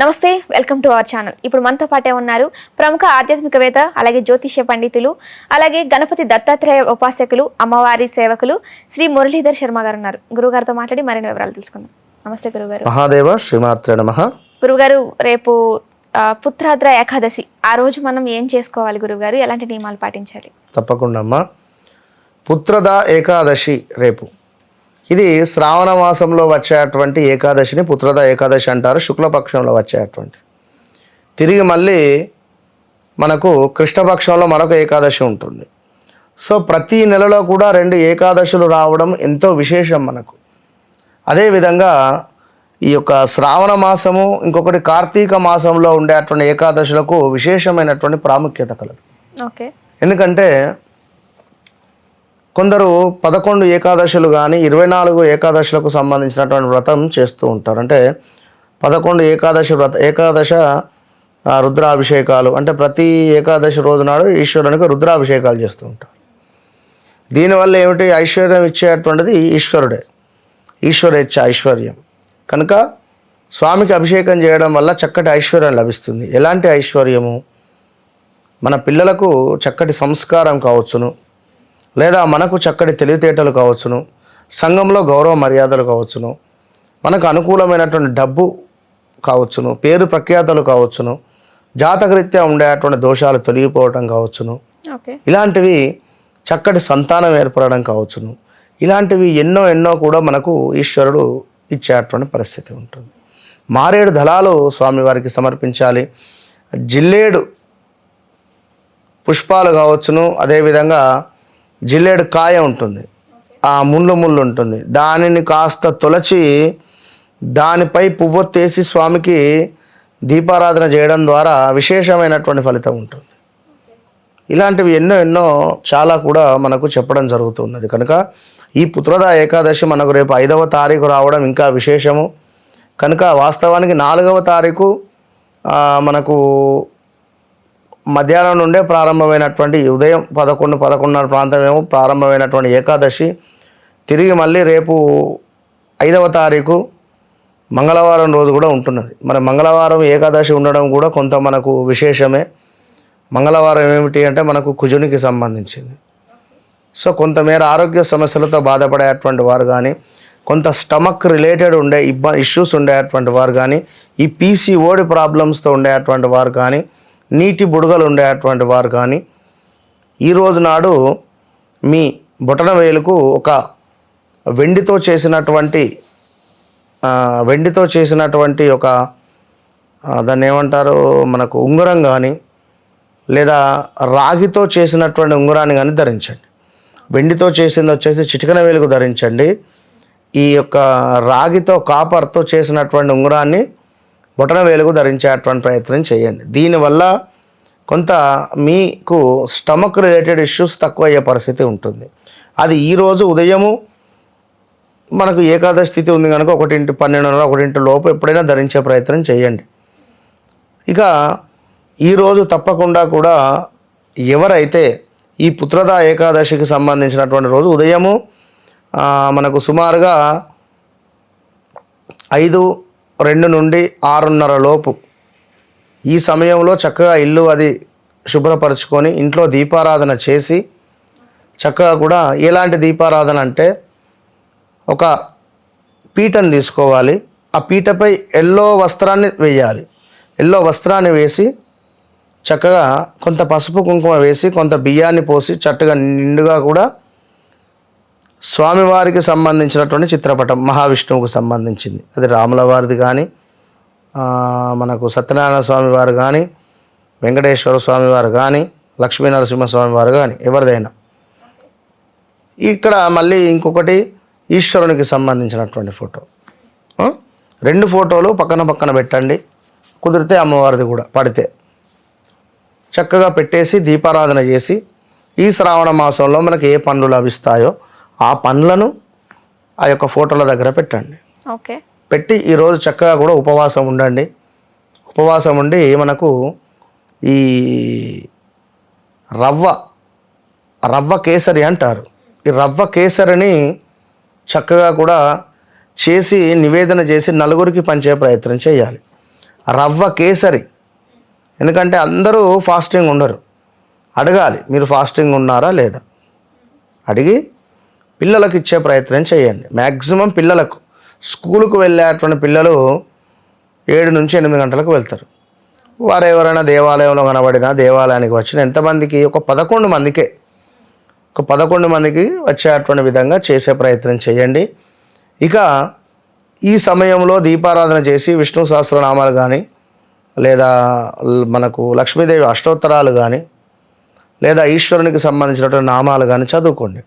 నమస్తే welcome to our channel. ఇప్పుడు మనతో పాటే ఉన్నారు ప్రముఖ ఆధ్యాత్మికవేత్త అలాగే జ్యోతిష్య పండితులు అలాగే గణపతి దత్తాత్రేయ ఉపాసకులు అమ్మవారి సేవకులు శ్రీ మురళీధర్ శర్మ గారు ఉన్నారు. గురుగారితో మాట్లాడి మరిన్ని వివరాలు తెలుసుకుందాం. నమస్తే గురుగారు మహాదేవ శ్రీమాత్రే నమ. గురుగారు రేపు పుత్రాద్ర ఏకాదశి. ఆ రోజు మనం ఏం చేసుకోవాలి గురుగారు ఎలాంటి నియమాలు పాటించాలి? తప్పకుండా అమ్మా. పుత్రద ఏకాదశి రేపు. ఇది శ్రావణ మాసంలో వచ్చేటువంటి ఏకాదశిని పుత్రద ఏకాదశి అంటారు శుక్లపక్షంలో వచ్చేటువంటి. తిరిగి మళ్ళీ మనకు కృష్ణపక్షంలో మరొక ఏకాదశి ఉంటుంది. సో ప్రతి నెలలో కూడా రెండు ఏకాదశులు రావడం ఎంతో విశేషం మనకు. అదేవిధంగా ఈ యొక్క శ్రావణ మాసము ఇంకొకటి కార్తీక మాసంలో ఉండేటువంటి ఏకాదశులకు విశేషమైనటువంటి ప్రాముఖ్యత కలదు. ఓకే. ఎందుకంటే కొందరు పదకొండు ఏకాదశులు కానీ ఇరవై నాలుగు ఏకాదశులకు సంబంధించినటువంటి వ్రతం చేస్తూ ఉంటారు. అంటే పదకొండు ఏకాదశి వ్రత ఏకాదశ రుద్రాభిషేకాలు అంటే ప్రతి ఏకాదశి రోజు నాడు ఈశ్వరునికి రుద్రాభిషేకాలు చేస్తూ ఉంటారు. దీనివల్ల ఏమిటి? ఐశ్వర్యం ఇచ్చేటువంటిది ఈశ్వరుడే. ఈశ్వరేచ్ఛ ఐశ్వర్యం. కనుక స్వామికి అభిషేకం చేయడం వల్ల చక్కటి ఐశ్వర్యం లభిస్తుంది. ఎలాంటి ఐశ్వర్యము? మన పిల్లలకు చక్కటి సంస్కారం కావచ్చును. లేదా మనకు చక్కటి తెలివితేటలు కావచ్చును సంఘంలో గౌరవ మర్యాదలు కావచ్చును మనకు అనుకూలమైనటువంటి డబ్బు కావచ్చును పేరు ప్రఖ్యాతలు కావచ్చును జాతకరీత్యా ఉండేటువంటి దోషాలు తొలగిపోవటం కావచ్చును. ఇలాంటివి చక్కటి సంతానం ఏర్పడడం కావచ్చును. ఇలాంటివి ఎన్నో ఎన్నో కూడా మనకు ఈశ్వరుడు ఇచ్చేటువంటి పరిస్థితి ఉంటుంది. మారేడు దళాలు స్వామివారికి సమర్పించాలి. జిల్లేడు పుష్పాలు కావచ్చును. అదేవిధంగా జిల్లేడు కాయ ఉంటుంది. ఆ ముళ్ళు ముళ్ళు ఉంటుంది. దానిని కాస్త తొలచి దానిపై పువ్వొత్తేసి స్వామికి దీపారాధన చేయడం ద్వారా విశేషమైనటువంటి ఫలితం ఉంటుంది. ఇలాంటివి ఎన్నో ఎన్నో చాలా కూడా మనకు చెప్పడం జరుగుతున్నది కనుక ఈ పుత్రద ఏకాదశి మనకు రేపు ఐదవ తారీఖు రావడం ఇంకా విశేషము. కనుక వాస్తవానికి నాలుగవ తారీఖు మనకు మధ్యాహ్నం నుండే ప్రారంభమైనటువంటి ఉదయం పదకొండు పదకొండున్నర ప్రాంతమేమో ప్రారంభమైనటువంటి ఏకాదశి. తిరిగి మళ్ళీ రేపు ఐదవ తారీఖు మంగళవారం రోజు కూడా ఉంటున్నది. మరి మంగళవారం ఏకాదశి ఉండడం కూడా కొంత మనకు విశేషమే. మంగళవారం ఏమిటి అంటే మనకు కుజునికి సంబంధించింది. సో కొంతమేర ఆరోగ్య సమస్యలతో బాధపడేటువంటి వారు కానీ కొంత స్టమక్ రిలేటెడ్ ఉండే ఇబ్బ ఇష్యూస్ ఉండేటువంటి వారు కానీ ఈ పీసీఓడి ప్రాబ్లమ్స్తో ఉండేటువంటి వారు కానీ నీటి బుడగలు ఉండేటువంటి వారు కానీ ఈ రోజు నాడు మీ బొటన వేలుకు ఒక వెండితో చేసినటువంటి వెండితో చేసినటువంటి ఒక దాన్ని ఏమంటారు మనకు ఉంగరం కానీ లేదా రాగితో చేసినటువంటి ఉంగరాన్ని కానీ ధరించండి. వెండితో చేసింది వచ్చేసి చిటికన వేలుకు ధరించండి. ఈ యొక్క రాగితో కాపర్తో చేసినటువంటి ఉంగరాన్ని బొటన వేలుకు ధరించేటువంటి ప్రయత్నం చేయండి. దీనివల్ల కొంత మీకు స్టమక్ రిలేటెడ్ ఇష్యూస్ తక్కువ అయ్యే పరిస్థితి ఉంటుంది. అది ఈరోజు ఉదయము మనకు ఏకాదశి స్థితి ఉంది కనుక ఒకటింటి పన్నెండున్నర ఒకటింటి లోపు ఎప్పుడైనా ధరించే ప్రయత్నం చేయండి. ఇక ఈరోజు తప్పకుండా కూడా ఎవరైతే ఈ పుత్రద ఏకాదశికి సంబంధించినటువంటి రోజు ఉదయము మనకు సుమారుగా ఐదు రెండు నుండి ఆరున్నర లోపు. ఈ సమయంలో చక్కగా ఇల్లు అది శుభ్రపరచుకొని ఇంట్లో దీపారాధన చేసి చక్కగా కూడా ఎలాంటి దీపారాధన అంటే ఒక పీటను తీసుకోవాలి. ఆ పీటపై ఎల్లో వస్త్రాన్ని వేయాలి. ఎల్లో వస్త్రాన్ని వేసి చక్కగా కొంత పసుపు కుంకుమ వేసి కొంత బియ్యాన్ని పోసి చక్కగా నిండుగా కూడా స్వామివారికి సంబంధించినటువంటి చిత్రపటం మహావిష్ణువుకు సంబంధించింది. అది రాముల వారిది కానీ మనకు సత్యనారాయణ స్వామి వారు కానీ వెంకటేశ్వర స్వామి వారు కానీ లక్ష్మీ నరసింహస్వామి వారు కానీ ఎవరిదైనా. ఇక్కడ మళ్ళీ ఇంకొకటి ఈశ్వరునికి సంబంధించినటువంటి ఫోటో. రెండు ఫోటోలు పక్కన పక్కన పెట్టండి. కుదిరితే అమ్మవారిది కూడా పడితే. చక్కగా పెట్టేసి దీపారాధన చేసి ఈ శ్రావణ మాసంలో మనకి ఏ పండ్లు లభిస్తాయో ఆ పండ్లను ఆ యొక్క ఫోటోల దగ్గర పెట్టండి. ఓకే. పెట్టి ఈరోజు చక్కగా కూడా ఉపవాసం ఉండండి. ఉపవాసం ఉండి మనకు ఈ రవ్వ రవ్వ కేసరి అంటారు. ఈ రవ్వ కేసరిని చక్కగా కూడా చేసి నివేదన చేసి నలుగురికి పంచే ప్రయత్నం చేయాలి. రవ్వ కేసరి. ఎందుకంటే అందరూ ఫాస్టింగ్ ఉండరు. అడగాలి మీరు ఫాస్టింగ్ ఉన్నారా లేదా? అడిగి పిల్లలకు ఇచ్చే ప్రయత్నం చేయండి. మ్యాక్సిమం పిల్లలకు. స్కూలుకు వెళ్ళేటువంటి పిల్లలు ఏడు నుంచి ఎనిమిది గంటలకు వెళ్తారు. వారు ఎవరైనా దేవాలయంలో కనబడినా దేవాలయానికి వచ్చిన ఎంతమందికి? ఒక పదకొండు మందికే. ఒక పదకొండు మందికి వచ్చేటువంటి విధంగా చేసే ప్రయత్నం చేయండి. ఇక ఈ సమయంలో దీపారాధన చేసి విష్ణు సహస్రనామాలు కానీ లేదా మనకు లక్ష్మీదేవి అష్టోత్తరాలు కానీ లేదా ఈశ్వరునికి సంబంధించినటువంటి నామాలు కానీ చదువుకోండి.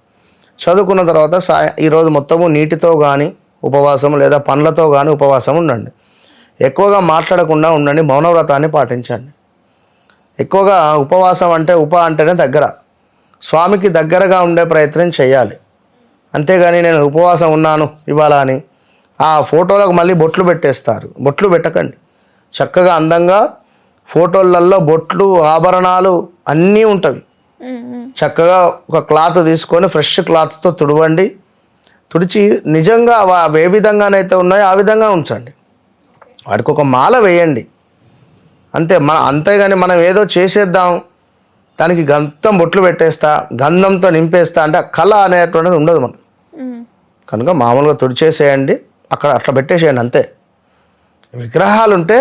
చదువుకున్న తర్వాత సాయ ఈరోజు మొత్తము నీటితో కానీ ఉపవాసం లేదా పండ్లతో కానీ ఉపవాసం ఉండండి. ఎక్కువగా మాట్లాడకుండా ఉండండి మౌనవ్రతాన్ని పాటించండి. ఎక్కువగా ఉపవాసం అంటే ఉప అంటేనే దగ్గర. స్వామికి దగ్గరగా ఉండే ప్రయత్నం చేయాలి. అంతేగాని నేను ఉపవాసం ఉన్నాను ఇవాళ అని ఆ ఫోటోలకు మళ్ళీ బొట్లు పెట్టేస్తారు. బొట్లు పెట్టకండి. చక్కగా అందంగా ఫోటోలలో బొట్లు ఆభరణాలు అన్నీ ఉంటవి. చక్కగా ఒక క్లాత్ తీసుకొని ఫ్రెష్ క్లాత్తో తుడవండి. తుడిచి నిజంగా అవి ఏ విధంగానైతే ఉన్నాయో ఆ విధంగా ఉంచండి. వాడికి ఒక మాల వేయండి. అంతే మన అంతేగాని మనం ఏదో చేసేద్దాం దానికి గంతం బొట్లు పెట్టేస్తా గంధంతో నింపేస్తా అంటే ఆ కళ అనేటువంటిది ఉండదు మనం కనుక మామూలుగా తుడిచేసేయండి అక్కడ అట్లా పెట్టేసేయండి అంతే. విగ్రహాలు ఉంటే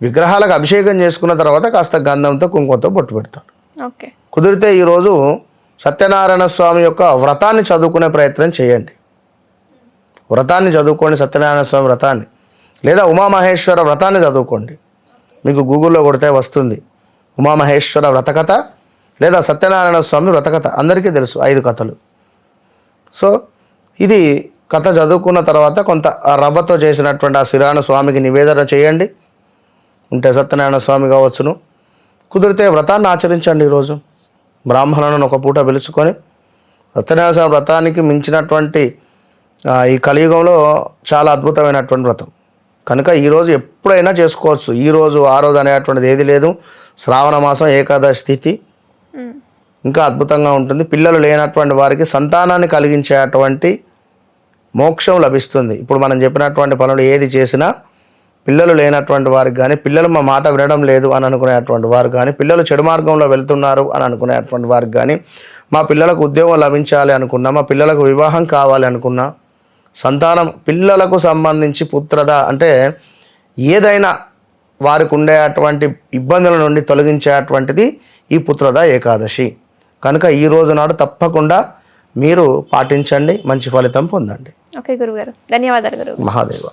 విగ్రహాలకు అభిషేకం చేసుకున్న తర్వాత కాస్త గంధంతో కుంకుమతో బొట్టు పెడతాడు ఓకే. కుదిరితే ఈరోజు సత్యనారాయణ స్వామి యొక్క వ్రతాన్ని చదువుకునే ప్రయత్నం చేయండి. వ్రతాన్ని చదువుకోండి సత్యనారాయణ స్వామి వ్రతాన్ని. లేదా ఉమామహేశ్వర వ్రతాన్ని చదువుకోండి. మీకు గూగుల్లో కొడితే వస్తుంది. ఉమామహేశ్వర వ్రతకథ లేదా సత్యనారాయణ స్వామి వ్రతకథ. అందరికీ తెలుసు ఐదు కథలు. సో ఇది కథ చదువుకున్న తర్వాత కొంత రవ్వతో చేసినటువంటి ఆ శిరాన స్వామికి నివేదన చేయండి. ఉంటే సత్యనారాయణ స్వామి కావచ్చును. కుదిరితే వ్రతాన్ని ఆచరించండి ఈరోజు బ్రాహ్మణులను ఒక పూట పిలుచుకొని సత్యనారాయణ స్వామి వ్రతానికి మించినటువంటి ఈ కలియుగంలో చాలా అద్భుతమైనటువంటి వ్రతం. కనుక ఈరోజు ఎప్పుడైనా చేసుకోవచ్చు. ఈ రోజు ఆ రోజు అనేటువంటిది ఏది లేదు. శ్రావణ మాసం ఏకాదశి ఉమ్. ఇంకా అద్భుతంగా ఉంటుంది. పిల్లలు లేనటువంటి వారికి సంతానాన్ని కలిగించేటువంటి మోక్షం లభిస్తుంది. ఇప్పుడు మనం చెప్పినటువంటి పనులు ఏది చేసినా పిల్లలు లేనటువంటి వారికి కానీ పిల్లలు మా మాట వినడం లేదు అని అనుకునేటువంటి వారు కానీ పిల్లలు చెడు మార్గంలో వెళ్తున్నారు అని అనుకునేటువంటి వారికి కానీ మా పిల్లలకు ఉద్యోగం లభించాలి అనుకున్నా మా పిల్లలకు వివాహం కావాలి అనుకున్నా సంతానం పిల్లలకు సంబంధించి పుత్రద అంటే ఏదైనా వారికి ఉండేటువంటి ఇబ్బందుల నుండి తొలగించేటువంటిది ఈ పుత్రద ఏకాదశి. కనుక ఈ రోజు నాడు తప్పకుండా మీరు పాటించండి మంచి ఫలితం పొందండి. ఓకే గురుగారు. ధన్యవాదాలు గురువు మహాదేవ.